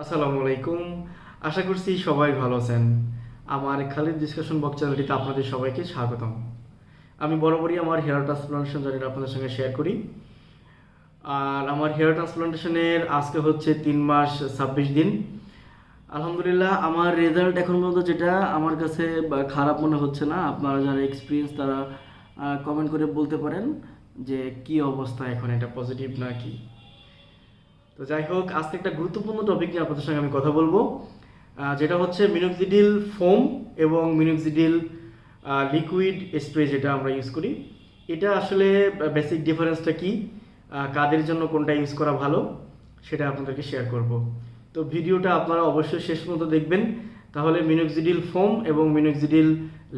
আসসালামু আলাইকুম। আশা করছি সবাই ভালো আছেন। আমার খালিদ ডিসকাশন বক্স চ্যানেলটিতে আপনাদের সবাইকে স্বাগতম। আমি বরাবরই আমার হেয়ার ট্রান্সপ্লান্টেশন জার্নিটা আপনাদের সঙ্গে শেয়ার করি। আর আমার হেয়ার ট্রান্সপ্লান্টেশনের আজকে হচ্ছে তিন মাস ছাব্বিশ দিন। আলহামদুলিল্লাহ, আমার রেজাল্ট এখন পর্যন্ত যেটা আমার কাছে খারাপ মনে হচ্ছে না। আপনারা যারা এক্সপিরিয়েন্স তারা কমেন্ট করে বলতে পারেন যে কি অবস্থা এখন, এটা পজিটিভ না কি তো যাই হোক, আজকে একটা গুরুত্বপূর্ণ টপিক নিয়ে আপনাদের সঙ্গে আমি কথা বলব। যেটা হচ্ছে মিনোক্সিডিল ফোম এবং মিনোক্সিডিল লিকুইড স্প্রে যেটা আমরা ইউজ করি। এটা আসলে বেসিক ডিফারেন্সটা কি? কাদের জন্য কোনটা ইউজ করা ভালো? সেটা আপনাদেরকে শেয়ার করব। তো ভিডিওটা আপনারা অবশ্যই শেষ পর্যন্ত দেখবেন। তাহলে মিনোক্সিডিল ফোম এবং মিনোক্সিডিল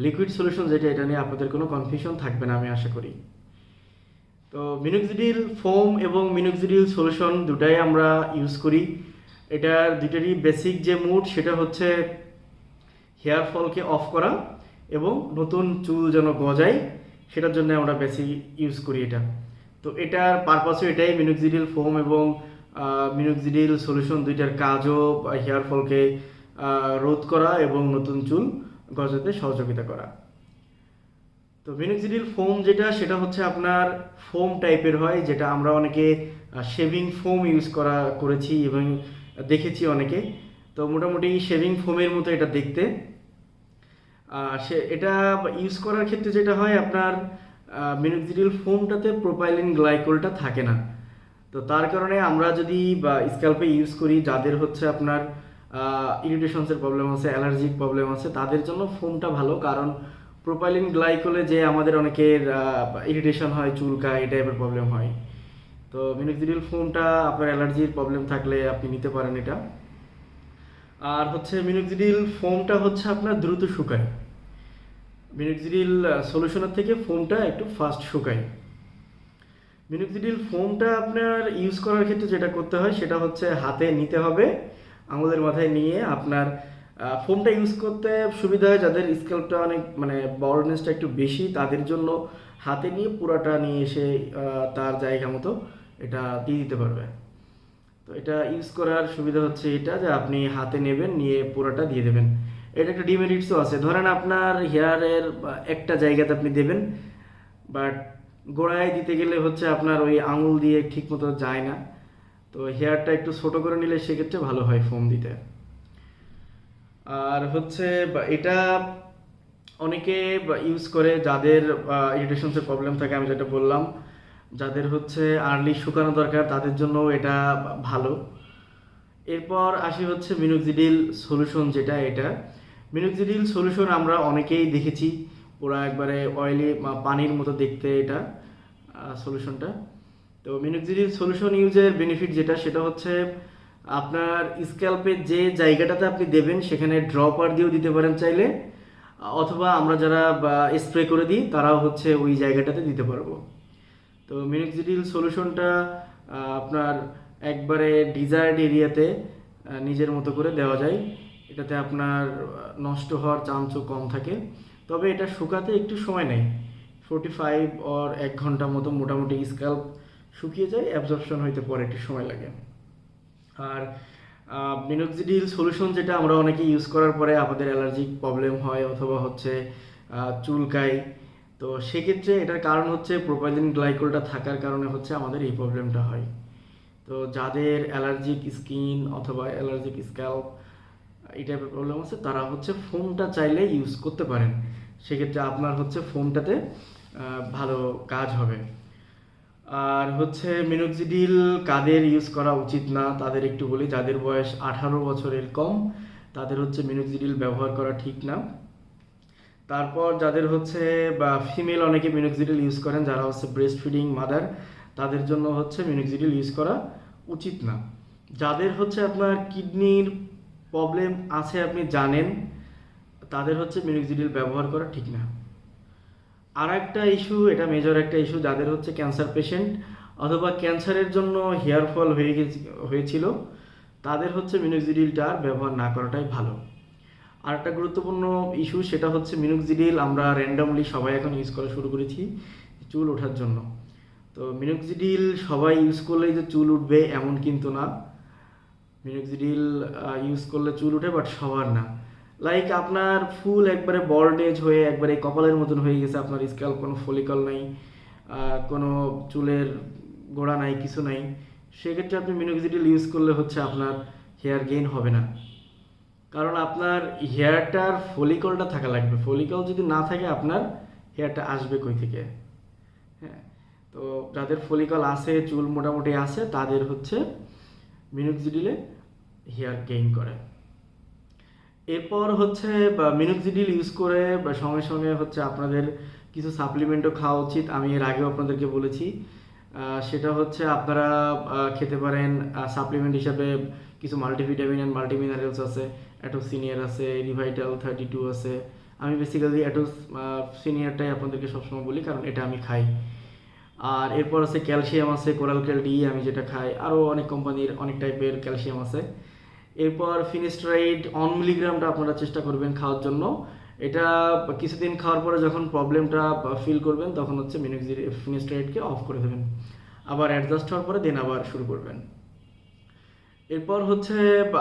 লিকুইড সলিউশন যেটা, এটা নিয়ে আপনাদের কোনো কনফিউশন থাকবে না, আমি আশা করি। তো মিনোক্সিডিল ফোম এবং মিনোক্সিডিল সলিউশন দুটাই আমরা ইউজ করি। এটার দুটারই বেসিক যে মুড সেটা হচ্ছে হেয়ার ফলকে অফ করা এবং নতুন চুল যেন গজায়, সেটার জন্য আমরা বেশি ইউজ করি এটা। তো এটার পারপাসও এটাই মিনোক্সিডিল ফোম এবং মিনোক্সিডিল সলিউশন দুইটার কাজও হেয়ার ফলকে রোধ করা এবং নতুন চুল গজাতে সহযোগিতা করা। তো মিনোক্সিডিল ফোম যেটা, সেটা হচ্ছে আপনার ফোম টাইপের হয়, যেটা আমরা অনেকে শেভিং ফোম ইউজ করা, করেছি এবং দেখেছি অনেকে। তো মোটামুটি শেভিং ফোমের মতো এটা দেখতে। সে, এটা ইউজ করার ক্ষেত্রে যেটা হয়, আপনার মিনোক্সিডিল ফোমটাতে প্রোপাইলিন গ্লাইকোলটা থাকে না। তো তার কারণে আমরা যদি, বা স্ক্যাল্পে ইউজ করি, যাদের হচ্ছে আপনার ইরিটেশনসের প্রবলেম আছে অ্যালার্জিক প্রবলেম আছে, তাদের জন্য ফোমটা ভালো। কারণ প্রোপাইলিন গ্লাইকোলে যে আমাদের অনেকের ইরিটেশন হয়, চুলকায়, এই টাইপের প্রবলেম হয়। তো মিনোক্সিডিল ফোমটা আপনার অ্যালার্জির প্রবলেম থাকলে আপনি নিতে পারেন এটা। আর হচ্ছে মিনোক্সিডিল ফোমটা হচ্ছে আপনার দ্রুত শুকায়। মিনোক্সিডিল সলিউশনের থেকে ফোমটা একটু ফাস্ট শুকায়। মিনোক্সিডিল ফোমটা আপনার ইউজ করার ক্ষেত্রে যেটা করতে হয়, সেটা হচ্ছে হাতে নিতে হবে, আঙুলের মাথায় নিয়ে আপনার ফোমটা ইউজ করতে সুবিধা হয় যাদের স্কেলটা অনেক মানে বড়নেসটা একটু বেশি, তাদের জন্য হাতে নিয়ে পুরাটা নিয়ে এসে তার জায়গা মতো এটা দিয়ে দিতে পারবে। তো এটা ইউজ করার সুবিধা হচ্ছে এটা যে আপনি হাতে নেবেন, নিয়ে পুরোটা দিয়ে দেবেন। এটা একটা ডিমেরিটসও আছে। ধরেন আপনার হেয়ারের একটা জায়গাতে আপনি দেবেন বাট গোড়ায় দিতে গেলে হচ্ছে আপনার ওই আঙুল দিয়ে ঠিক মতো যায় না। তো হেয়ারটা একটু ছোটো করে নিলে সেক্ষেত্রে ভালো হয় ফোম দিতে। আর হচ্ছে এটা অনেকে ইউজ করে যাদের ইরিটেশনসের প্রবলেম থাকে, আমি যেটা বললাম, যাদের হচ্ছে আর্লি শুকানো দরকার, তাদের জন্য এটা ভালো। এরপর আসি হচ্ছে মিনোক্সিডিল সলিউশন যেটা এটা। মিনোক্সিডিল সলিউশন আমরা অনেকেই দেখেছি পুরো একবারে অয়েলি পানির মতো দেখতে এটা সলিউশনটা তো মিনোক্সিডিল সলিউশন ইউজের বেনিফিট যেটা, সেটা হচ্ছে আপনার স্ক্যাল্পের যে জায়গাটাতে আপনি দেবেন, সেখানে ড্রপার দিয়েও দিতে পারেন চাইলে, অথবা আমরা যারা স্প্রে করে দিই, তারাও হচ্ছে ওই জায়গাটাতে দিতে পারব। তো মিনোক্সিডিল সলিউশনটা আপনার একবারে ডিজায়ার্ড এরিয়াতে নিজের মতো করে দেওয়া যায়। এটাতে আপনার নষ্ট হওয়ার চান্সও কম থাকে। তবে এটা শুকাতে একটু সময় নেয়। ফোর্টি ফাইভ অর এক ঘণ্টা মতো মোটামুটি স্ক্যাল্প শুকিয়ে যায় অ্যাবজর্পশন হইতে পরে একটু সময় লাগে। আর মিনোক্সিডিল সলিউশন যেটা আমরা অনেকে ইউজ করার পরে আমাদের অ্যালার্জিক প্রবলেম হয় অথবা হচ্ছে চুলকায় তো সেক্ষেত্রে এটার কারণ হচ্ছে প্রোপাইলিন গ্লাইকোলটা থাকার কারণে হচ্ছে আমাদের এই প্রবলেমটা হয়। তো যাদের অ্যালার্জিক স্কিন অথবা অ্যালার্জিক স্ক্যাল্প এই টাইপের প্রবলেম আছে, তারা হচ্ছে ফোমটা চাইলে ইউজ করতে পারেন। সেক্ষেত্রে আপনার হচ্ছে ফোমটাতে ভালো কাজ হবে। আর হচ্ছে মিনোক্সিডিল কাদের ইউজ করা উচিত না, তাদের একটু বলি, যাদের বয়স আঠারো বছরের কম, তাদের হচ্ছে মিনোক্সিডিল ব্যবহার করা ঠিক না। তারপর যাদের হচ্ছে, বা ফিমেল অনেকে মিনোক্সিডিল ইউজ করেন, যারা হচ্ছে ব্রেস্ট ফিডিং মাদার তাদের জন্য হচ্ছে মিনোক্সিডিল ইউজ করা উচিত না। যাদের হচ্ছে আপনার কিডনির প্রবলেম আছে আপনি জানেন, তাদের হচ্ছে মিনোক্সিডিল ব্যবহার করা ঠিক না। আর একটা ইস্যু এটা মেজর একটা ইস্যু যাদের হচ্ছে ক্যান্সার পেশেন্ট অথবা ক্যান্সারের জন্য হেয়ার ফল হয়ে গেছে, হয়েছিল, তাদের হচ্ছে মিনোক্সিডিলটা আর ব্যবহার না করাটাই ভালো। আর একটা গুরুত্বপূর্ণ ইস্যু সেটা হচ্ছে মিনোক্সিডিল আমরা র্যান্ডমলি সবাই এখন ইউজ করা শুরু করেছি চুল ওঠার জন্য। তো মিনোক্সিডিল সবাই ইউজ করলেই যে চুল উঠবে এমন কিন্তু না। মিনোক্সিডিল ইউজ করলে চুল উঠে বাট সবার না। লাইক আপনার ফুল একবারে বল্ডেজ হয়ে, একবারে কপালের মতন হয়ে গেছে আপনার স্ক্যাল কোনো ফলিকল নাই কোনো চুলের গোড়া নাই, কিছু নাই। সেক্ষেত্রে আপনি মিনোক্সিডিল ইউজ করলে হচ্ছে আপনার হেয়ার গেইন হবে না। কারণ আপনার হেয়ারটার ফলিকলটা থাকা লাগবে। ফলিকল যদি না থাকে, আপনার হেয়ারটা আসবে কই থেকে? হ্যাঁ তো যাদের ফলিকল আছে, চুল মোটামুটি আছে, তাদের হচ্ছে মিনোক্সিডিলে হেয়ার গেইন করে। এরপর হচ্ছে মিনোক্সিডিল ইউজ করে, বা সঙ্গে সঙ্গে হচ্ছে আপনাদের কিছু সাপ্লিমেন্টও খাওয়া উচিত, আমি এর আগেও আপনাদেরকে বলেছি। সেটা হচ্ছে আপনারা খেতে পারেন সাপ্লিমেন্ট হিসাবে কিছু মাল্টিভিটামিন অ্যান্ড মাল্টিমিনারেলস আছে অ্যাটো সিনিয়র আছে রিভাইটাল থার্টি টু আছে। আমি বেসিক্যালি অ্যাটো সিনিয়রটাই আপনাদেরকে সবসময় বলি, কারণ এটা আমি খাই। আর এরপর আছে ক্যালসিয়াম আছে কোরাল ক্যাল ডি আমি যেটা খাই আরও অনেক কোম্পানির অনেক টাইপের ক্যালসিয়াম আছে। এরপর ফিনিস্ট্রাইড অন মিলিগ্রামটা আপনারা চেষ্টা করবেন খাওয়ার জন্য। এটা কিছুদিন খাওয়ার পরে যখন প্রবলেমটা ফিল করবেন, তখন হচ্ছে মিনোক্সিড ফিনিস্ট্রাইডকে অফ করে দেবেন। আবার অ্যাডজাস্ট হওয়ার পরে দেন আবার শুরু করবেন। এরপর হচ্ছে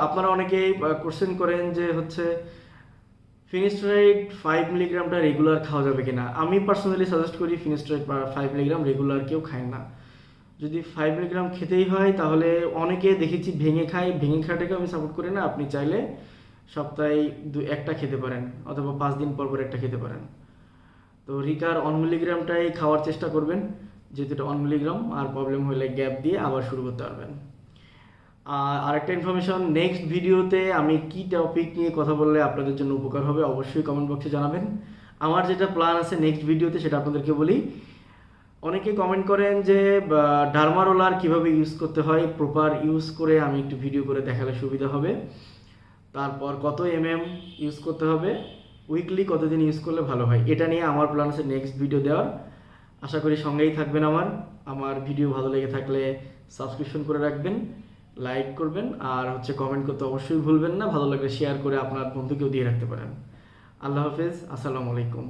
আপনারা অনেকেই কোশ্চেন করেন যে হচ্ছে ফিনিস্ট্রাইড ফাইভ মিলিগ্রামটা রেগুলার খাওয়া যাবে কিনা? আমি পার্সোনালি সাজেস্ট করি ফিনিস্ট্রাইড ফাইভ মিলিগ্রাম রেগুলার কেউ খায় না। যদি ফাইভ মিলিগ্রাম খেতেই হয়, তাহলে অনেকে দেখেছি ভেঙে খায়, ভেঙে খাওয়াটাকে আমি সাপোর্ট করি না। আপনি চাইলে সপ্তাহে দু, একটা খেতে পারেন, অথবা পাঁচ দিন পর পর একটা খেতে পারেন। তো রিকার অন মিলিগ্রামটাই খাওয়ার চেষ্টা করবেন, যেহেতু এটা অন মিলিগ্রাম আর প্রবলেম হলে গ্যাপ দিয়ে আবার শুরু করতে পারবেন। আর আরেকটা ইনফরমেশন নেক্সট ভিডিওতে আমি কি টপিক নিয়ে কথা বললে আপনাদের জন্য উপকার হবে, অবশ্যই কমেন্ট বক্সে জানাবেন। আমার যেটা প্ল্যান আছে নেক্সট ভিডিওতে সেটা আপনাদেরকে বলি। অনেকে কমেন্ট করেন যে ডার্মারোলার কীভাবে ইউজ করতে হয় প্রপার ইউজ করে আমি একটু ভিডিও করে দেখালে সুবিধা হবে। তারপর কত এম এম ইউজ করতে হবে উইকলি কতদিন ইউজ করলে ভালো হয়, এটা নিয়ে আমার প্ল্যান আছে নেক্সট ভিডিও দেওয়ার। আশা করি সঙ্গেই থাকবেন আমার। আমার ভিডিও ভালো লেগে থাকলে সাবস্ক্রিপশন করে রাখবেন লাইক করবেন, আর হচ্ছে কমেন্ট করতে অবশ্যই ভুলবেন না, ভালো লাগলে শেয়ার করে আপনার বন্ধুকেও দিয়ে রাখতে পারেন। আল্লাহ হাফেজ, আসসালামু আলাইকুম।